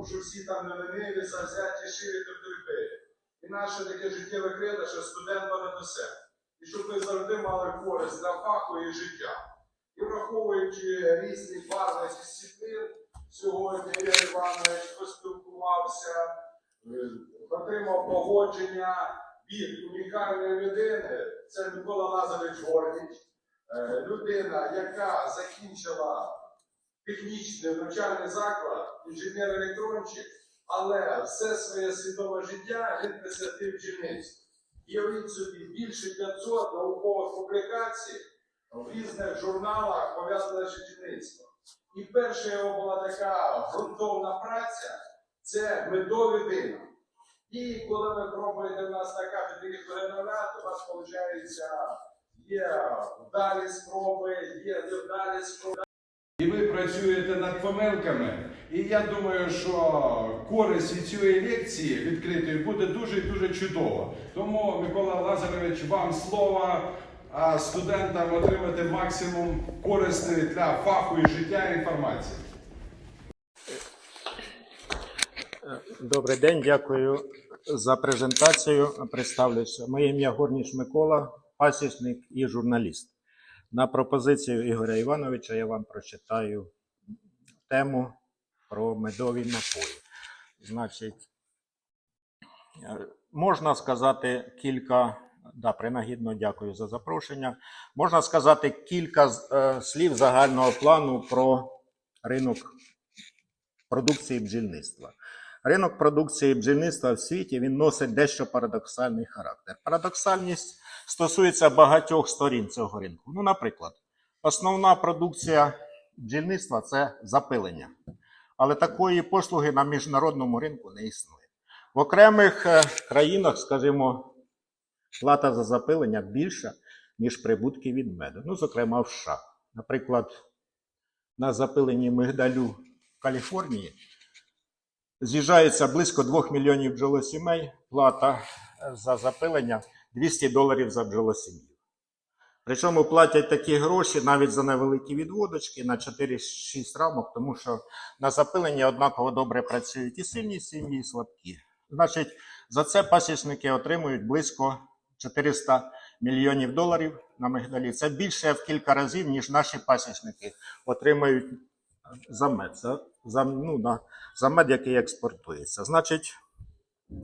тому що всі там не лениві, завзяті, шиї та терпи. І наше таке життєве кредо, що студент понад усе. І щоб ви завжди мали користь для фаху і життя. І враховуючи різні барви дисциплін, сьогодні Ігор Іванович поспілкувався, е, отримав погодження від унікальної людини. Це Микола Лазарович Горніч, Е, людина, яка закінчила технічний навчальний заклад, інженер-електрончик, але все своє свідоме життя він присвятив бджільництву. Уявіть собі, більше 500 наукових публікацій в різних журналах пов'язане з бджільництвом. І перша його була така ґрунтовна праця це медовий вина. І коли ви пробуєте в нас на кафедрі переновляти, у вас виходить є вдалі спроби, є невдалі спроби. І ви працюєте над помилками. І я думаю, що користь від цієї лекції відкритої буде дуже дуже чудово. Тому, Микола Лазарович, вам слово, а студентам отримати максимум користі для фаху і життя інформації. Добрий день, дякую за презентацію. Представлюся. Моє ім'я Горніш Микола, пасічник і журналіст. На пропозицію Ігоря Івановича я вам прочитаю тему про медові напої. Значить, е, можна сказати кілька, да, принагідно дякую за запрошення. Можна сказати кілька е, слів загального плану про ринок продукції бджільництва. Ринок продукції бджільництва в світі він носить дещо парадоксальний характер. Парадоксальність стосується багатьох сторін цього ринку. Ну, наприклад, основна продукція бджільництва це запилення. Але такої послуги на міжнародному ринку не існує. В окремих е, країнах, скажімо, плата за запилення більша, ніж прибутки від меду. Ну, зокрема, в США. Наприклад, на запиленні мигдалю в Каліфорнії з'їжджається близько 2 мільйонів бджолосімей, плата е, за запилення 200 доларів за бджолосім'ю. Причому платять такі гроші навіть за невеликі відводочки на 4-6 рамок, тому що на запиленні однаково добре працюють і сильні сім'ї, і слабкі. Значить, за це пасічники отримують близько 400 мільйонів доларів на мигдалі. Це більше в кілька разів, ніж наші пасічники отримають за мед, за, за, ну, на, за мед, який експортується. Значить,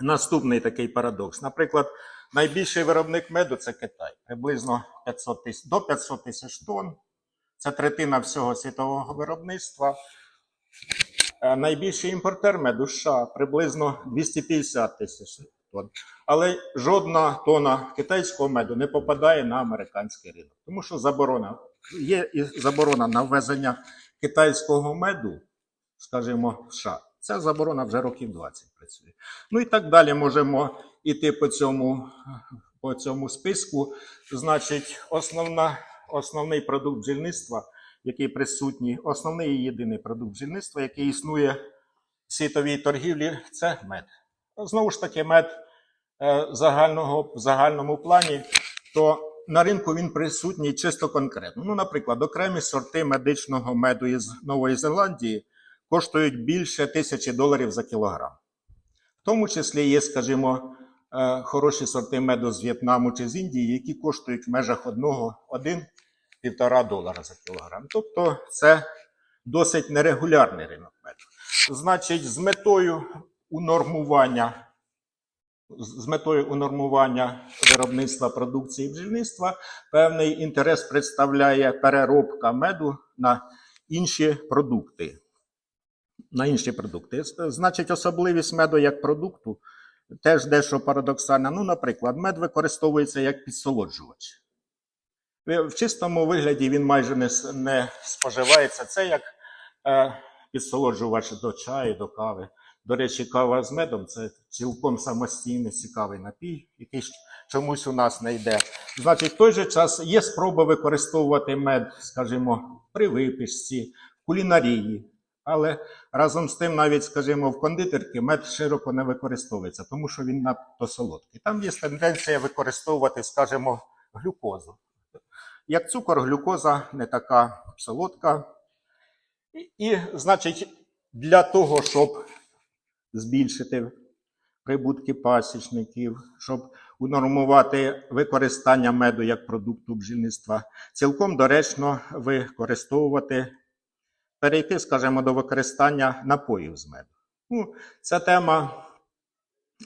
наступний такий парадокс. Наприклад, найбільший виробник меду це Китай, приблизно 500 тисяч, до 500 тисяч тонн. Це третина всього світового виробництва. Е, Найбільший імпортер меду США приблизно 250 тисяч тонн. Але жодна тонна китайського меду не попадає на американський ринок, тому що заборона є і заборона на ввезення китайського меду, скажімо, в США. Ця заборона вже років 20 працює. Ну і так далі можемо йти по цьому, по цьому списку. Значить, основна, основний продукт бджільництва, який присутній, основний і єдиний продукт бджільництва, який існує в світовій торгівлі, це мед. Знову ж таки, мед е, загального, в загальному плані, то на ринку він присутній чисто конкретно. Ну, наприклад, окремі сорти медичного меду із Нової Зеландії коштують більше тисячі доларів за кілограм. В тому числі є, скажімо, е, хороші сорти меду з В'єтнаму чи з Індії, які коштують в межах 1-1,5 долара за кілограм. Тобто це досить нерегулярний ринок меду. Значить, з метою унормування з метою унормування виробництва продукції бджільництва певний інтерес представляє переробка меду на інші продукти. На інші продукти. Значить, особливість меду як продукту теж дещо парадоксальна. Ну, наприклад, мед використовується як підсолоджувач. В чистому вигляді він майже не, не споживається. Це як е, підсолоджувач до чаю, до кави. До речі, кава з медом це цілком самостійний цікавий напій, який чомусь у нас не йде. Значить, в той же час є спроба використовувати мед, скажімо, при випічці, кулінарії. Але разом з тим, навіть, скажімо, в кондитерки мед широко не використовується, тому що він надто солодкий. Там є тенденція використовувати, скажімо, глюкозу. Як цукор, глюкоза не така солодка, І, і, значить, для того, щоб збільшити прибутки пасічників, щоб унормувати використання меду як продукту бджільництва, цілком доречно використовувати, перейти, скажімо, до використання напоїв з меду. Ну, ця тема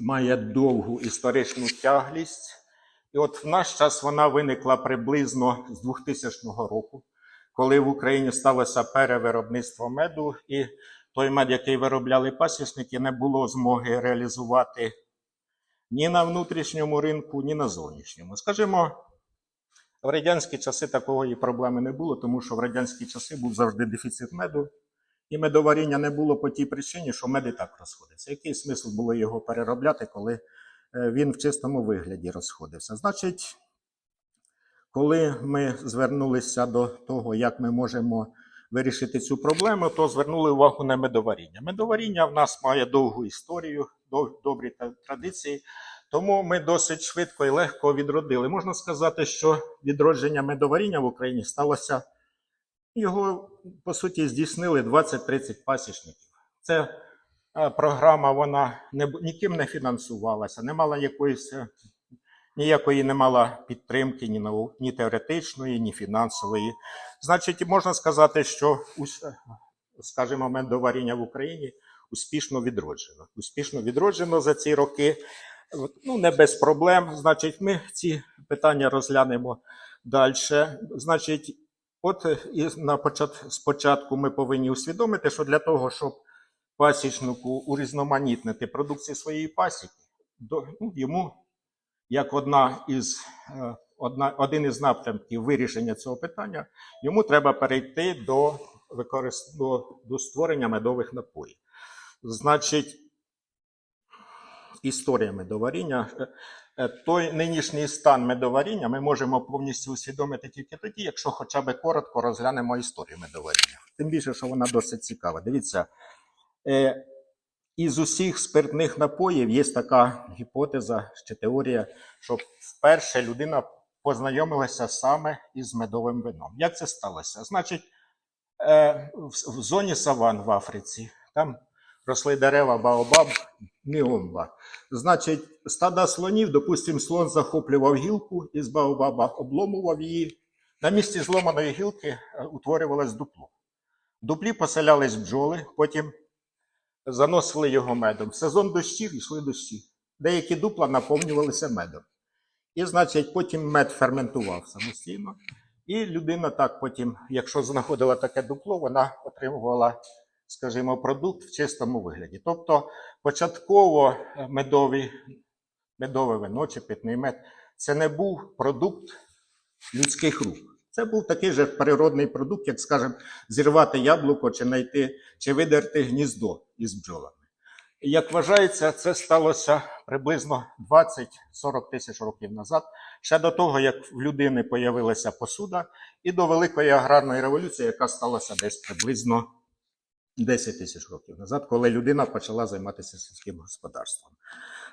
має довгу історичну тяглість. І от в наш час вона виникла приблизно з 2000 року, коли в Україні сталося перевиробництво меду, і той мед, який виробляли пасічники, не було змоги реалізувати ні на внутрішньому ринку, ні на зовнішньому. Скажімо, в радянські часи такої проблеми не було, тому що в радянські часи був завжди дефіцит меду, і медоваріння не було по тій причині, що мед і так розходиться. Який смисл було його переробляти, коли е, він в чистому вигляді розходився? Значить, коли ми звернулися до того, як ми можемо вирішити цю проблему, то звернули увагу на медоваріння. Медоваріння в нас має довгу історію, добрі традиції, тому ми досить швидко і легко відродили. Можна сказати, що відродження медоваріння в Україні сталося. Його, по суті, здійснили 20-30 пасічників. Це е, програма, вона не, ніким не фінансувалася, не мала якоїсь, е, ніякої не мала підтримки ні, нау- ні теоретичної, ні фінансової. Значить, можна сказати, що ус- скажімо, медоваріння в Україні успішно відроджено. Успішно відроджено за ці роки. Ну, не без проблем. Значить, ми ці питання розглянемо далі. Значить, от е, і на почат... спочатку ми повинні усвідомити, що для того, щоб пасічнику урізноманітнити продукцію своєї пасіки, до, ну, йому як одна із, е, одна, один із напрямків вирішення цього питання, йому треба перейти до, використ... до, до створення медових напоїв. Значить, історія медоваріння. Е, Той нинішній стан медоваріння ми можемо повністю усвідомити тільки тоді, якщо хоча б коротко розглянемо історію медоваріння. Тим більше, що вона досить цікава. Дивіться, е, із усіх спиртних напоїв є така гіпотеза чи теорія, що вперше людина познайомилася саме із медовим вином. Як це сталося? Значить, е, в зоні саван в Африці там росли дерева Баобаб, Міомба. Значить, стада слонів, допустимо, слон захоплював гілку із Баобаба, обломував її. На місці зломаної гілки е, утворювалось дупло. В дуплі поселялись бджоли, потім заносили його медом. В сезон дощів йшли дощі. Деякі дупла наповнювалися медом. І, значить, потім мед ферментував самостійно. І людина так потім, якщо знаходила таке дупло, вона отримувала, скажімо, продукт в чистому вигляді. Тобто, початково е, медові, медове вино чи питний мед це не був продукт людських рук. Це був такий же природний продукт, як, скажімо, зірвати яблуко чи знайти, чи видерти гніздо із бджолами. Як вважається, це сталося приблизно 20-40 тисяч років назад, ще до того, як в людини появилася посуда, і до Великої аграрної революції, яка сталася десь приблизно 10 тисяч років назад, коли людина почала займатися сільським господарством.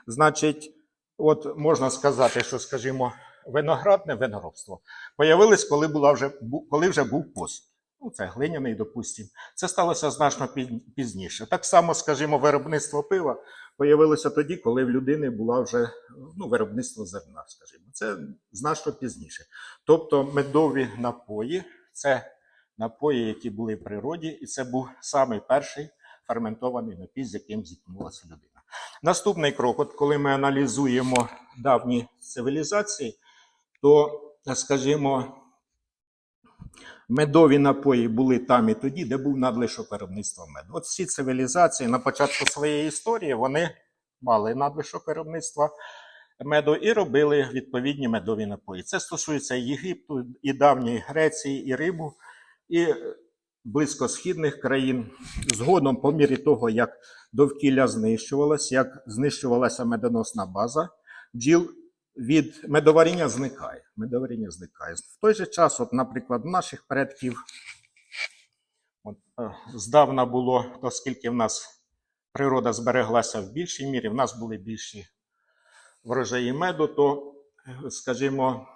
Значить, от можна сказати, що, скажімо, виноградне виноробство появилось, коли, була вже, коли вже був посуд. Ну, це глиняний, допустимо. Це сталося значно пізніше. Так само, скажімо, виробництво пива появилося тоді, коли в людини була вже ну, виробництво зерна, скажімо. Це значно пізніше. Тобто медові напої це напої, які були в природі, і це був самий перший ферментований напій, з яким зіткнулася людина. Наступний крок, от коли ми аналізуємо давні цивілізації, то, скажімо, медові напої були там і тоді, де був надлишок виробництва меду. От всі цивілізації на початку своєї історії вони мали надлишок виробництва меду і робили відповідні медові напої. Це стосується Єгипту, і давньої Греції, і Риму, і близькосхідних країн. Згодом, по мірі того, як довкілля знищувалось, як знищувалася медоносна база, бджіл від медоваріння зникає. Медоваріння зникає. В той же час, от, наприклад, наших предків от, е, здавна було, оскільки в нас природа збереглася в більшій мірі, в нас були більші врожаї меду, то, е, скажімо,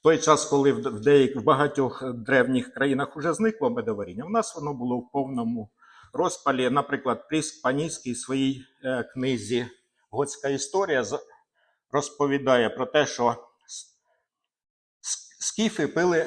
В той час, коли в в деяких в багатьох древніх країнах вже зникло медоваріння, у нас воно було в повному розпалі. Наприклад, Пріск Паніський в своїй е, книзі Готська історія розповідає про те, що скіфи пили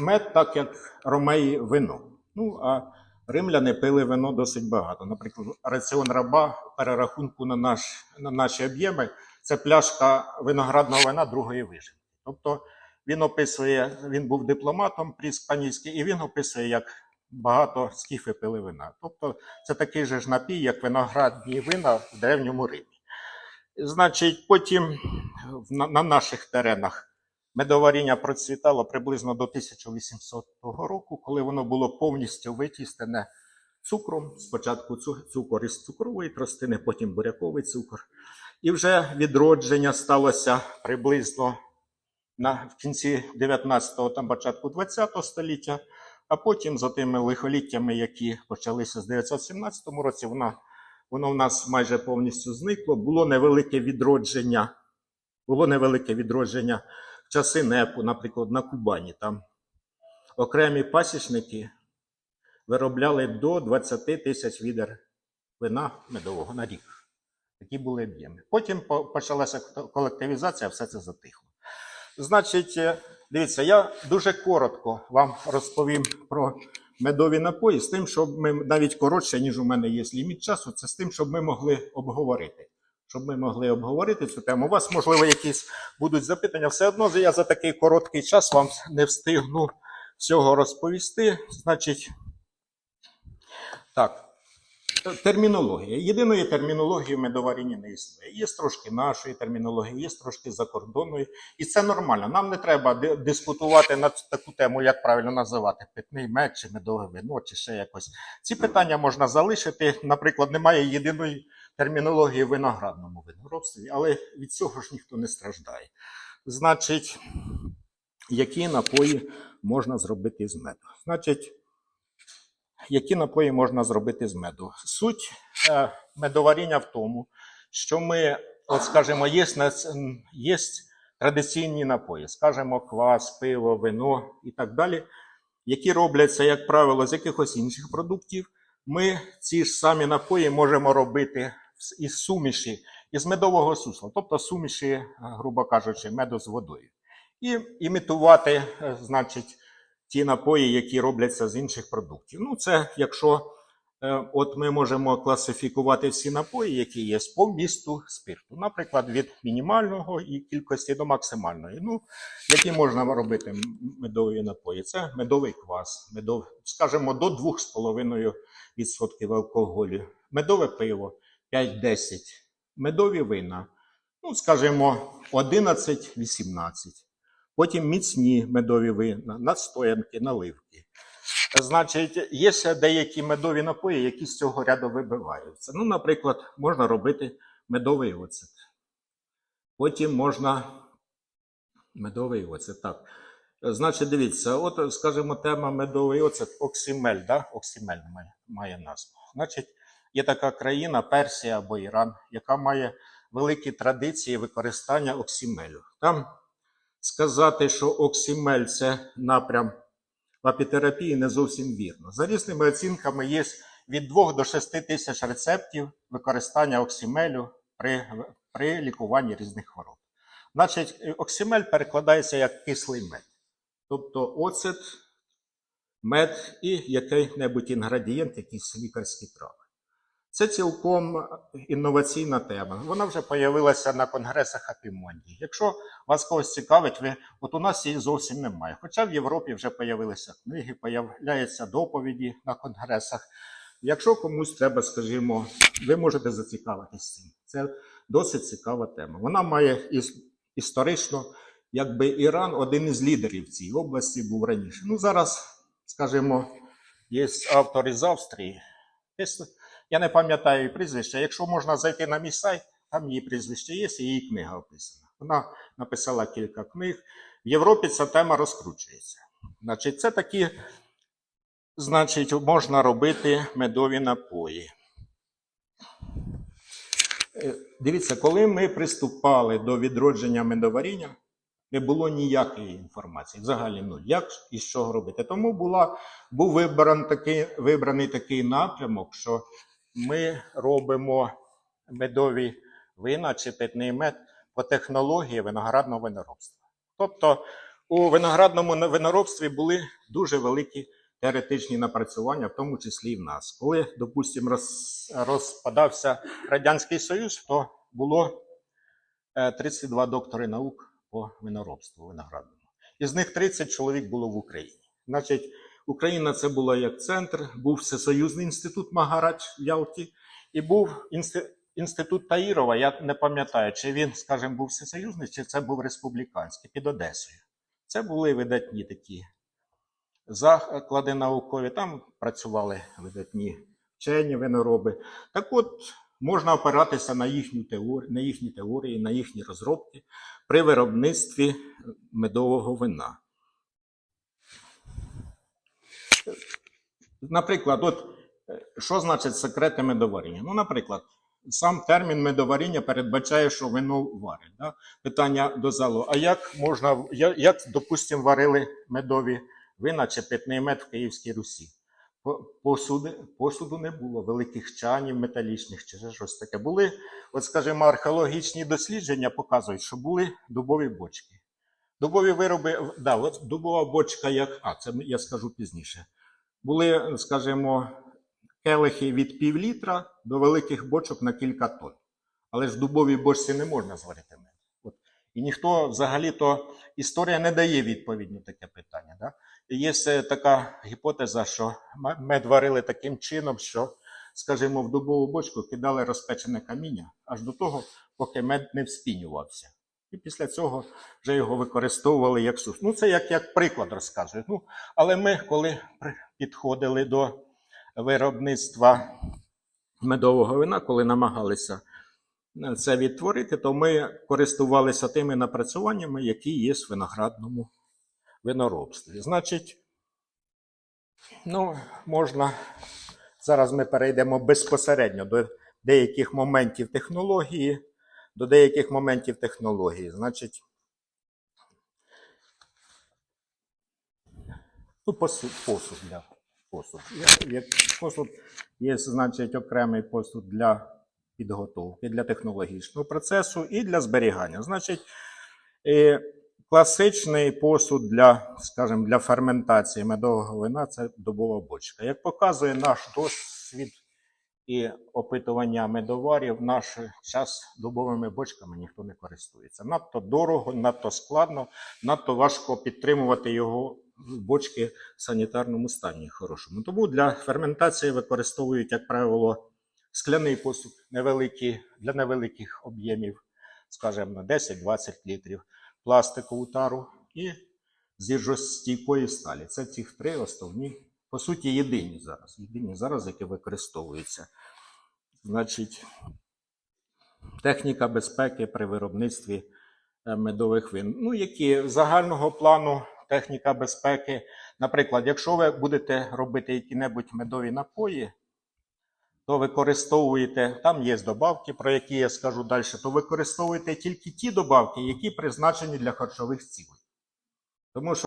мед, так як ромеї вино. Ну а римляни пили вино досить багато. Наприклад, раціон раба перерахунку на, наш, на наші об'єми це пляшка виноградного вина другої виживки. Тобто він описує, він був дипломатом Пріск Паніський, і він описує, як багато скіфи пили вина. Тобто це такий же ж напій, як виноградні вина в древньому Римі. Значить, потім на, на наших теренах медоваріння процвітало приблизно до 1800 року, коли воно було повністю витіснене цукром. Спочатку цукор із цукрової тростини, потім буряковий цукор. І вже відродження сталося приблизно на, в кінці 19-го та початку 20-го століття, а потім за тими лихоліттями, які почалися з 917 році, вона, воно в нас майже повністю зникло. Було невелике відродження, було невелике відродження в часи НЕПу, наприклад, на Кубані. Там окремі пасічники виробляли до 20 тисяч відер вина медового на рік. Такі були об'єми. Потім почалася колективізація, все це затихло. Значить, е, дивіться, я дуже коротко вам розповім про медові напої, з тим, щоб ми навіть коротше, ніж у мене є ліміт часу, це з тим, щоб ми могли обговорити. Щоб ми могли обговорити цю тему. У вас, можливо, якісь будуть запитання. Все одно я за такий короткий час вам не встигну всього розповісти. Значить, так. Термінологія. Єдиної термінології в медоварінні не існує. Є трошки нашої термінології, є трошки закордонної. І це нормально. Нам не треба дискутувати на таку тему, як правильно називати питний мед чи медове вино, чи ще якось. Ці питання можна залишити. Наприклад, немає єдиної термінології в виноградному виноробстві, але від цього ж ніхто не страждає. Значить, які напої можна зробити з меду? Значить, які напої можна зробити з меду? Суть е, медоваріння в тому, що ми, от скажімо, є, є традиційні напої, скажімо, квас, пиво, вино і так далі, які робляться, як правило, з якихось інших продуктів. Ми ці ж самі напої можемо робити із суміші, із медового сусла, тобто суміші, е, грубо кажучи, меду з водою. І імітувати, е, значить, ті напої, які робляться з інших продуктів. Ну, це якщо е, от ми можемо класифікувати всі напої, які є по вмісту спирту, наприклад, від мінімального і кількості до максимальної. Ну, які можна робити медові напої? Це медовий квас, медов, скажімо, до 2,5% алкоголю, медове пиво 5-10, медові вина, ну, скажімо, 11-18. Потім міцні медові вина, настоянки, наливки. Значить, є ще деякі медові напої, які з цього ряду вибиваються. Ну, наприклад, можна робити медовий оцет. Потім можна медовий оцет. Так. Значить, дивіться, от, скажімо, тема медовий оцет, оксимель, да? оксимель має, має назву. Значить, є така країна, Персія або Іран, яка має великі традиції використання оксимелю. Там сказати, що оксимель це напрям в апітерапії не зовсім вірно. За різними оцінками є від 2 до 6 тисяч рецептів використання оксимелю при, при лікуванні різних хвороб. Значить, оксимель перекладається як кислий мед. Тобто оцет, мед і який-небудь інгредієнт, якісь лікарські трави. Це цілком інноваційна тема. Вона вже з'явилася на конгресах Апімонді. Якщо вас когось цікавить, ви от у нас її зовсім немає. Хоча в Європі вже з'явилися книги, появляються доповіді на конгресах. Якщо комусь треба, скажімо, ви можете зацікавитись цим. Це досить цікава тема. Вона має іс- історично, якби Іран один із лідерів цій області був раніше. Ну зараз, скажімо, є автор із Австрії. Я не пам'ятаю її прізвище. Якщо можна зайти на мій сайт, там її прізвище є, і її книга описана. Вона написала кілька книг. В Європі ця тема розкручується. Значить, це такі, значить, можна робити медові напої. Е, Дивіться, коли ми приступали до відродження медоваріння, Не було ніякої інформації, взагалі нуль. Як і з чого робити? Тому була, був вибран такий, вибраний такий напрямок, що ми робимо медові вина чи питний мед по технології виноградного виноробства. Тобто у виноградному виноробстві були дуже великі теоретичні напрацювання, в тому числі і в нас. Коли, допустимо, роз, розпадався Радянський Союз, то було е, 32 доктори наук по виноробству виноградному. Із них 30 чоловік було в Україні. Значить, Україна це була як центр, був Всесоюзний інститут Магарач в Ялті, і був інститут. Таїрова, я не пам'ятаю, чи він, скажімо, був всесоюзний, чи це був республіканський під Одесою. Це були видатні такі заклади наукові, там працювали видатні вчені винороби. Так от можна опиратися на їхню теорію, на їхні теорії, на їхні розробки при виробництві медового вина. Наприклад, от е, що значить секрети медоваріння? Ну, наприклад, сам термін медоваріння передбачає, що вино варить. Да? Питання до залу: а як можна, як, допустимо, варили медові вина чи питний мед в Київській Русі? Посуди, посуду не було, великих чанів металічних чи щось таке. Були, от скажімо, археологічні дослідження показують, що були дубові бочки. Дубові вироби, да, от дубова бочка, як. А, це я скажу пізніше. Були, скажімо, келихи від пів літра до великих бочок на кілька тонн. Але ж в дубовій бочці не можна зварити мед. От. І ніхто взагалі-то історія не дає відповідь на таке питання. Да? Є така гіпотеза, що мед варили таким чином, що, скажімо, в дубову бочку кидали розпечене каміння аж до того, поки мед не вспінювався. І після цього вже його використовували як суш. Ну, це як, як приклад розказую. Ну, але ми, коли підходили до виробництва медового вина, коли намагалися е, це відтворити, то ми користувалися тими напрацюваннями, які є в виноградному виноробстві. Значить, ну, можна. Зараз ми перейдемо безпосередньо до деяких моментів технології. До деяких моментів технології. Значить, ну, посуд, посуд для посуд. Як, посуд є, значить, окремий посуд для підготовки, для технологічного процесу і для зберігання. Значить, е, класичний посуд для, скажімо, для ферментації медового вина це дубова бочка. Як показує наш досвід і опитування медоварів, наш час дубовими бочками ніхто не користується. Надто дорого, надто складно, надто важко підтримувати його бочки в санітарному стані хорошому. Тому для ферментації використовують, як правило, скляний посуд невеликий, для невеликих об'ємів, скажімо, на 10-20 літрів, пластикову тару і зіржостійкої сталі. Це ці три основні, по суті, єдині зараз. Єдині зараз, які використовуються. Значить, техніка безпеки при виробництві е, медових вин. Ну, які загального плану техніка безпеки. Наприклад, якщо ви будете робити які-небудь медові напої, то використовуєте, там є добавки, про які я скажу далі, то використовуєте тільки ті добавки, які призначені для харчових цілей. Тому що